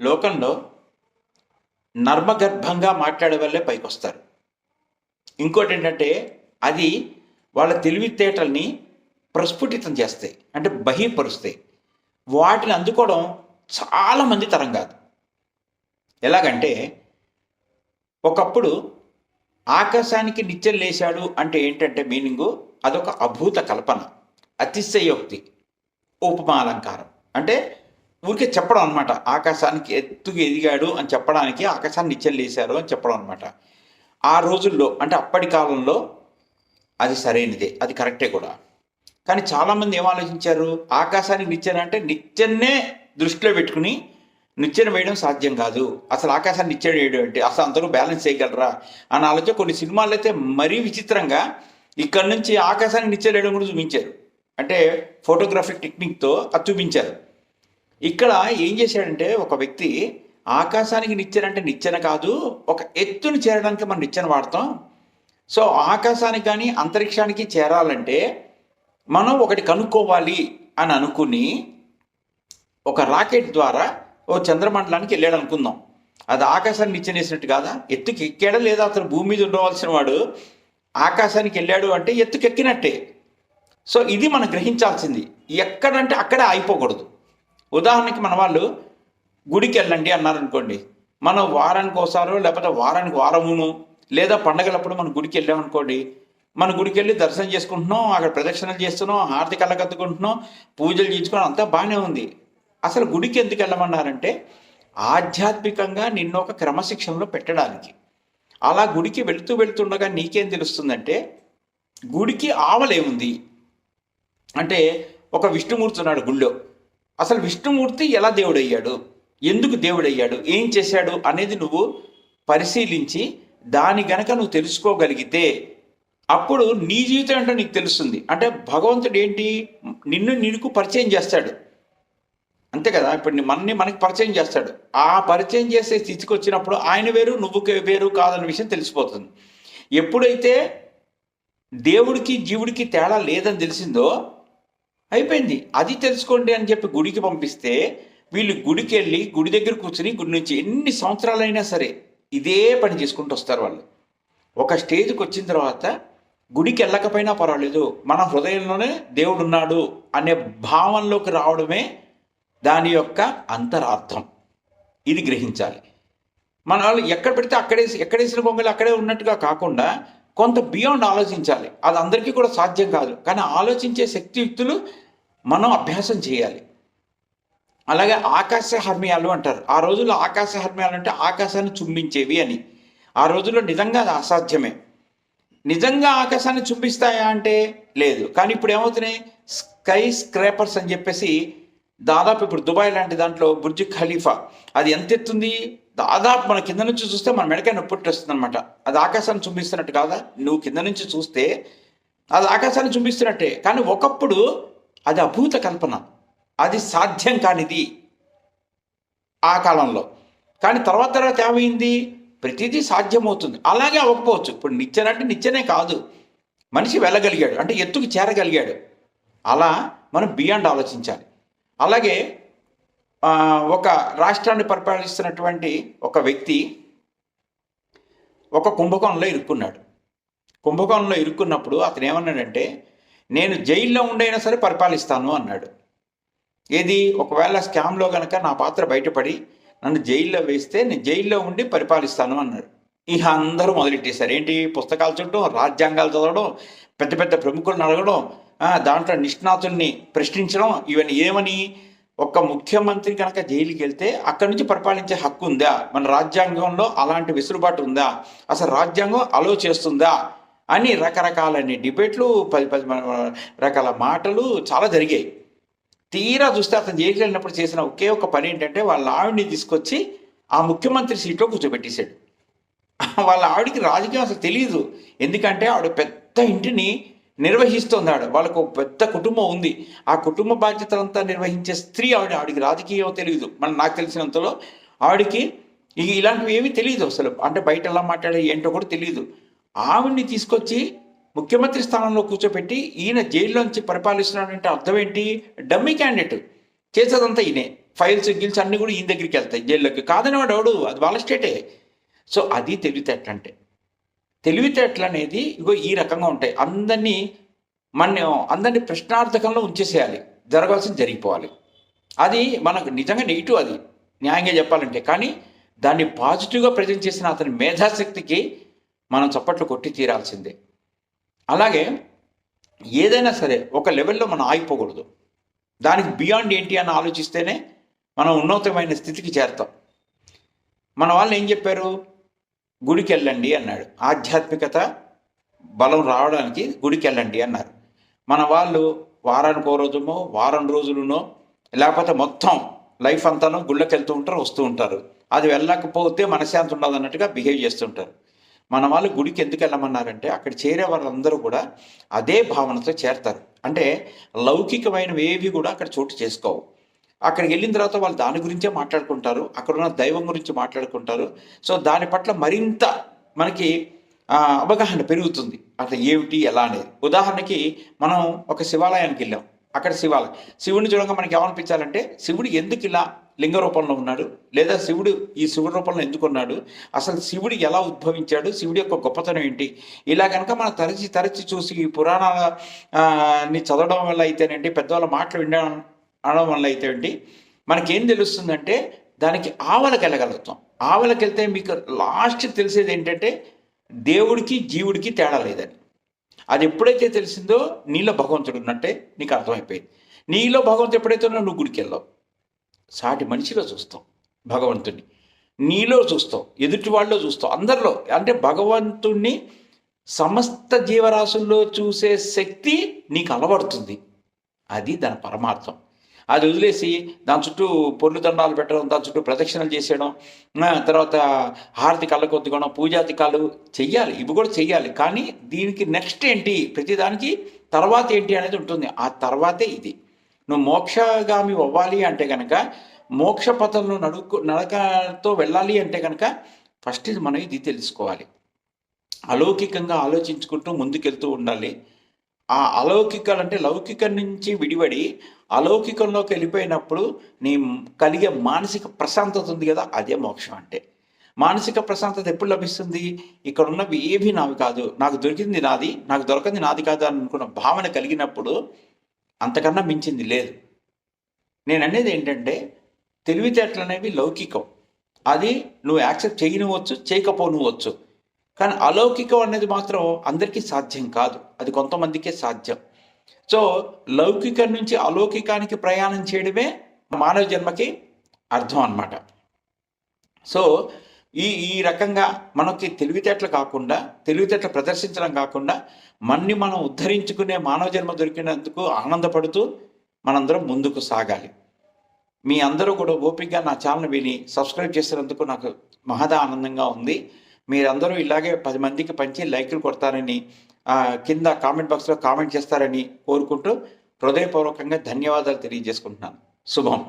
లోకంలో నర్మగర్భంగా మాట్లాడే వల్లే పైకి వస్తారు ఇంకోటి ఏంటంటే అది వాళ్ళ తెలివితేటల్ని ప్రస్ఫుటితం చేస్తాయి అంటే బహిర్పరుస్తాయి. వాటిని అందుకోవడం చాలామంది తరం కాదు. ఎలాగంటే ఒకప్పుడు ఆకాశానికి నిత్యం లేచాడు అంటే ఏంటంటే మీనింగు అదొక అభూత కల్పన అతిశయోక్తి ఉపమాలంకారం. అంటే ఊరికే చెప్పడం అనమాట ఆకాశానికి ఎత్తుకు ఎదిగాడు అని చెప్పడానికి ఆకాశాన్ని నిత్యం అని చెప్పడం అనమాట ఆ రోజుల్లో అంటే అప్పటి కాలంలో అది సరైనదే అది కరెక్టే కూడా. కానీ చాలామంది ఏం ఆలోచించారు ఆకాశానికి నిచ్చెన అంటే నిచ్చెన్నే దృష్టిలో పెట్టుకుని నిచ్చెన వేయడం సాధ్యం కాదు. అసలు ఆకాశాన్ని నిచ్చెన వేయడం ఏంటి? అసలు అందరూ బ్యాలెన్స్ చేయగలరా? అని ఆలోచన కొన్ని సినిమాలు అయితే మరీ విచిత్రంగా ఇక్కడ నుంచి ఆకాశానికి నిచ్చెన వేయడం కూడా చూపించారు. అంటే ఫోటోగ్రఫీ టెక్నిక్తో అది చూపించారు. ఇక్కడ ఏం చేశాడంటే ఒక వ్యక్తి ఆకాశానికి నిచ్చెన అంటే నిచ్చెన కాదు ఒక ఎత్తుని చేరడానికి మనం నిచ్చెన వాడతాం. సో ఆకాశానికి కానీ అంతరిక్షానికి చేరాలంటే మనం ఒకటి కనుక్కోవాలి అని అనుకుని ఒక రాకెట్ ద్వారా ఓ చంద్రమండలానికి వెళ్ళాడు అనుకుందాం. అది ఆకాశాన్ని నిచ్చెనేసినట్టు కాదా? ఎత్తుకి ఎక్కాడా లేదా? అతను భూమి మీద ఉండవలసిన వాడు ఆకాశానికి వెళ్ళాడు అంటే ఎత్తుకెక్కినట్టే సో ఇది మనం గ్రహించాల్సింది. ఎక్కడంటే అక్కడే అయిపోకూడదు ఉదాహరణకి మన వాళ్ళు గుడికి వెళ్ళండి అన్నారు అనుకోండి మనం వారానికి ఒకసారో లేకపోతే వారానికి వారమును లేదా పండగలప్పుడు మనం గుడికి వెళ్ళామనుకోండి మన గుడికి వెళ్ళి దర్శనం చేసుకుంటున్నాం అక్కడ ప్రదక్షిణలు చేస్తున్నాం హారతి కళ్ళకత్తుకుంటున్నాం పూజలు చేయించుకోవడం అంతా బాగానే ఉంది. అసలు గుడికి ఎందుకు వెళ్ళమన్నారంటే ఆధ్యాత్మికంగా నిన్ను ఒక క్రమశిక్షణలో పెట్టడానికి. అలా గుడికి వెళుతూ వెళుతుండగా నీకేం తెలుస్తుందంటే గుడికి ఆవలేముంది అంటే ఒక విష్ణుమూర్తి ఉన్నాడు గుళ్ళో. అసలు విష్ణుమూర్తి ఎలా దేవుడయ్యాడు? ఎందుకు దేవుడయ్యాడు? ఏం చేశాడు అనేది నువ్వు పరిశీలించి దాని గనక నువ్వు తెలుసుకోగలిగితే అప్పుడు నీ జీవితం ఏంటో నీకు తెలుస్తుంది. అంటే భగవంతుడు ఏంటి? నిన్ను నీకు పరిచయం చేస్తాడు. అంతే కదా? ఇప్పుడు మనని మనకి పరిచయం చేస్తాడు. ఆ పరిచయం చేసే స్థితికి వచ్చినప్పుడు ఆయన వేరు నువ్వు వేరు కాదన్న విషయం తెలిసిపోతుంది. ఎప్పుడైతే దేవుడికి జీవుడికి తేడా లేదని తెలిసిందో అయిపోయింది. అది తెలుసుకోండి అని చెప్పి గుడికి పంపిస్తే వీళ్ళు గుడికి వెళ్ళి గుడి దగ్గర కూర్చుని గుడి నుంచి ఎన్ని సంవత్సరాలైనా సరే ఇదే పని చేసుకుంటూ వస్తారు వాళ్ళు. ఒక స్టేజ్కి వచ్చిన తర్వాత గుడికి వెళ్ళకపోయినా పర్వాలేదు మన హృదయంలోనే దేవుడు ఉన్నాడు అనే భావంలోకి రావడమే దాని యొక్క అంతరార్థం. ఇది గ్రహించాలి. మన వాళ్ళు ఎక్కడ పెడితే అక్కడే ఎక్కడేసిన బొమ్మలు అక్కడే ఉన్నట్టుగా కాకుండా కొంత బియాండ్ ఆలోచించాలి. అది అందరికీ కూడా సాధ్యం కాదు. కానీ ఆలోచించే శక్తియుక్తులు మనం అభ్యాసం చేయాలి. అలాగే ఆకాశ హర్మియాలు అంటారు. ఆ రోజుల్లో ఆకాశ హర్మియాలు అంటే ఆకాశాన్ని చుంబించేవి అని. ఆ రోజుల్లో నిజంగా అది అసాధ్యమే. నిజంగా ఆకాశాన్ని చుంబిస్తాయా అంటే లేదు. కానీ ఇప్పుడు ఏమవుతున్నాయి? స్కై స్క్రేపర్స్ అని చెప్పేసి దాదాపు ఇప్పుడు దుబాయ్ లాంటి దాంట్లో బుర్జ్ ఖలీఫా అది ఎంత ఎత్తుంది దాదాపు మన కింద నుంచి చూస్తే మన మెడకాయ నొప్పి పుట్టేస్తుంది అనమాట అది ఆకాశాన్ని చూపిస్తున్నట్టు కాదా? నువ్వు కింద నుంచి చూస్తే అది ఆకాశాన్ని చూపిస్తున్నట్టే కానీ ఒకప్పుడు అది అభూత కల్పన. అది సాధ్యం కానిది ఆ కాలంలో. కానీ తర్వాత తర్వాత ఏమైంది? ప్రతిదీ సాధ్యమవుతుంది. అలాగే అవ్వకపోవచ్చు. ఇప్పుడు నిచ్చెన అంటే కాదు. మనిషి వెళ్ళగలిగాడు. అంటే ఎత్తుకు చేరగలిగాడు. అలా మనం బియాండ్ ఆలోచించాలి. అలాగే ఒక రాష్ట్రాన్ని పరిపాలిస్తున్నటువంటి ఒక వ్యక్తి ఒక కుంభకోణంలో ఇరుక్కున్నాడు. కుంభకోణంలో ఇరుక్కున్నప్పుడు అతను ఏమన్నాడంటే నేను జైల్లో ఉండైనా సరే పరిపాలిస్తాను అన్నాడు. ఏది? ఒకవేళ స్కామ్లో కనుక నా పాత్ర బయటపడి నన్ను జైల్లో వేస్తే నేను జైల్లో ఉండి పరిపాలిస్తాను అన్నాడు. ఇక అందరూ మొదలెట్టేశారు. ఏంటి? పుస్తకాలు చూడటం రాజ్యాంగాలు చదవడం పెద్ద పెద్ద ప్రముఖులను అడగడం దాంట్లో నిష్ణాతుల్ని ప్రశ్నించడం ఇవన్నీ ఏమని? ఒక ముఖ్యమంత్రి కనుక జైలుకి వెళ్తే అక్కడి నుంచి పరిపాలించే హక్కు ఉందా? మన రాజ్యాంగంలో అలాంటి వెసులుబాటు ఉందా? అసలు రాజ్యాంగం అలో చేస్తుందా? అని రకరకాలని డిబేట్లు పది పది రకాల మాటలు చాలా జరిగాయి. తీరా చూస్తే అతను జైలుకి వెళ్ళినప్పుడు చేసిన ఒకే ఒక పని ఏంటంటే వాళ్ళ ఆవిడని తీసుకొచ్చి ఆ ముఖ్యమంత్రి సీట్లో కూర్చోబెట్టేశాడు. వాళ్ళ ఆవిడకి రాజకీయం అసలు తెలియదు ఎందుకంటే ఆవిడ పెద్ద ఇంటిని నిర్వహిస్తున్నాడు. వాళ్ళకు ఒక పెద్ద కుటుంబం ఉంది. ఆ కుటుంబ బాధ్యతలంతా నిర్వహించే స్త్రీ ఆవిడ ఆవిడకి రాజకీయం తెలియదు మన నాకు తెలిసినంతలో ఆవిడకి ఇక ఇలాంటివి ఏమీ తెలియదు అసలు. అంటే బయట ఎలా మాట్లాడే ఏంటో కూడా తెలియదు ఆవిడ్ని తీసుకొచ్చి ముఖ్యమంత్రి స్థానంలో కూర్చోపెట్టి ఈయన జైల్లోంచి పరిపాలిస్తున్నాడంటే అర్థం ఏంటి? Dummy candidate. చేసేదంతా ఈయనే. ఫైల్స్ గిల్స్ అన్నీ కూడా ఈయన దగ్గరికి వెళ్తాయి జైల్లోకి. కాదని వాడు ఎవడు? అది వాళ్ళ స్టేటే. సో అది తెలివితేటంటే. అంటే తెలివితేటలు అనేది ఇగో ఈ రకంగా ఉంటాయి. అందరినీ మన అందరినీ ప్రశ్నార్థకంలో ఉంచేసేయాలి. జరగాల్సింది జరిగిపోవాలి. అది మనకు నిజంగా నెగిటివ్ అది. న్యాయంగా చెప్పాలంటే. కానీ దాన్ని పాజిటివ్గా ప్రజెంట్ చేసిన అతని మేధాశక్తికి మనం చప్పట్లు కొట్టి తీరాల్సిందే. అలాగే ఏదైనా సరే ఒక లెవెల్లో మనం ఆగిపోకూడదు. దానికి బియాండ్ ఏంటి అని ఆలోచిస్తేనే మనం ఉన్నతమైన స్థితికి చేరతాం. మన వాళ్ళు ఏం చెప్పారు? గుడికి వెళ్ళండి అన్నాడు. ఆధ్యాత్మికత బలం రావడానికి గుడికి వెళ్ళండి అన్నారు. మన వాళ్ళు వారానికి ఓ రోజుమో వారం రోజులునో లేకపోతే మొత్తం లైఫ్ అంతాను గుళ్ళకి వెళ్తూ ఉంటారు వస్తూ ఉంటారు. అది వెళ్ళకపోతే మనశ్శాంతి ఉండదు అన్నట్టుగా బిహేవ్ చేస్తుంటారు మన వాళ్ళు గుడికి ఎందుకు వెళ్ళమన్నారంటే అక్కడ చేరే వాళ్ళందరూ కూడా అదే భావనతో చేరతారు. అంటే లౌకికమైనవి ఏవి కూడా అక్కడ చోటు చేసుకోవు. అక్కడికి వెళ్ళిన తర్వాత వాళ్ళు దాని గురించే మాట్లాడుకుంటారు. అక్కడ ఉన్న దైవం గురించి మాట్లాడుకుంటారు. సో దాని పట్ల మరింత మనకి అవగాహన పెరుగుతుంది. అట్లా ఏమిటి ఎలా అనేది. ఉదాహరణకి మనం ఒక శివాలయానికి వెళ్ళాం. అక్కడ శివాలయం. శివుడిని చూడంగా మనకి ఏమనిపించాలంటే శివుడు ఎందుకు ఇలా లింగ రూపంలో ఉన్నాడు? లేదా శివుడు ఈ శివుడి రూపంలో ఎందుకు ఉన్నాడు? అసలు శివుడు ఎలా ఉద్భవించాడు? శివుడి యొక్క గొప్పతనం ఏంటి? ఇలా కనుక మనం తరచి తరచి చూసి ఈ పురాణాలని చదవడం వల్ల అయితేనేంటి పెద్దవాళ్ళ మాటలు వినడం అనడం వల్ల అయితే ఏంటి మనకేం తెలుస్తుందంటే దానికి ఆవలకి వెళ్ళగలుగుతాం ఆవలకి వెళ్తే మీకు లాస్ట్ తెలిసేది ఏంటంటే దేవుడికి జీవుడికి తేడా లేదని. అది ఎప్పుడైతే తెలిసిందో నీలో భగవంతుడు ఉన్నట్టే నీకు అర్థమైపోయింది. నీలో భగవంతుడు ఎప్పుడైతే ఉన్నా నువ్వు గుడికి వెళ్ళావు సాటి మనిషిలో చూస్తాం భగవంతుడిని నీలో చూస్తాం ఎదుటి వాళ్ళలో చూస్తాం. అందరిలో అంటే భగవంతుణ్ణి సమస్త జీవరాశుల్లో చూసే శక్తి నీకు అలవడుతుంది. అది దాని పరమార్థం. అది వదిలేసి దాని చుట్టూ పొర్లు దండాలు పెట్టడం దాని చుట్టూ ప్రదక్షిణలు చేసేయడం తర్వాత హారతి కళ్ళకొద్దుకోవడం పూజాతికాలు చెయ్యాలి ఇవి కూడా చెయ్యాలి. కానీ దీనికి నెక్స్ట్ ఏంటి? ప్రతిదానికి తర్వాత ఏంటి అనేది ఉంటుంది. ఆ తర్వాతే ఇది. నువ్వు మోక్షగామి అవ్వాలి అంటే కనుక మోక్ష పథంలో నడుకు నడకతో వెళ్ళాలి అంటే కనుక ఫస్ట్ ఇది మనం ఇది తెలుసుకోవాలి. అలౌకికంగా ఆలోచించుకుంటూ ముందుకెళ్తూ ఉండాలి. ఆ అలౌకికాలు అంటే లౌకికం నుంచి విడిపడి అలౌకికంలోకి వెళ్ళిపోయినప్పుడు నీ కలిగే మానసిక ప్రశాంతత ఉంది కదా అదే మోక్షం అంటే. మానసిక ప్రశాంతత ఎప్పుడు లభిస్తుంది? ఇక్కడ ఉన్నవి ఏవి నావి కాదు. నాకు దొరికింది నాది నాకు దొరకంది నాది కాదు అని అనుకున్న భావన కలిగినప్పుడు అంతకన్నా మించింది లేదు. నేను అనేది ఏంటంటే తెలివితేటలు అనేవి లౌకికం. అది నువ్వు యాక్సెప్ట్ చేయనివచ్చు చేయకపోనివచ్చు కానీ అలౌకికం అనేది మాత్రం అందరికీ సాధ్యం కాదు. అది కొంతమందికే సాధ్యం. సో లౌకికం నుంచి అలౌకికానికి ప్రయాణం చేయడమే మానవ జన్మకి అర్థం అన్నమాట. సో ఈ ఈ రకంగా మనకి తెలివితేటలు కాకుండా తెలివితేటలు ప్రదర్శించడం కాకుండా మన్ని మనం ఉద్ధరించుకునే మానవ జన్మ దొరికినందుకు ఆనందపడుతూ మనందరం ముందుకు సాగాలి. మీ అందరూ కూడా ఓపికగా నా ఛానల్ విని సబ్స్క్రైబ్ చేసినందుకు నాకు మహదా ఆనందంగా ఉంది. మీరందరూ ఇలాగే పది మందికి పంచి లైక్లు కొడతారని కింద కామెంట్ బాక్స్లో కామెంట్ చేస్తారని కోరుకుంటూ హృదయపూర్వకంగా ధన్యవాదాలు తెలియజేసుకుంటున్నాను. శుభం.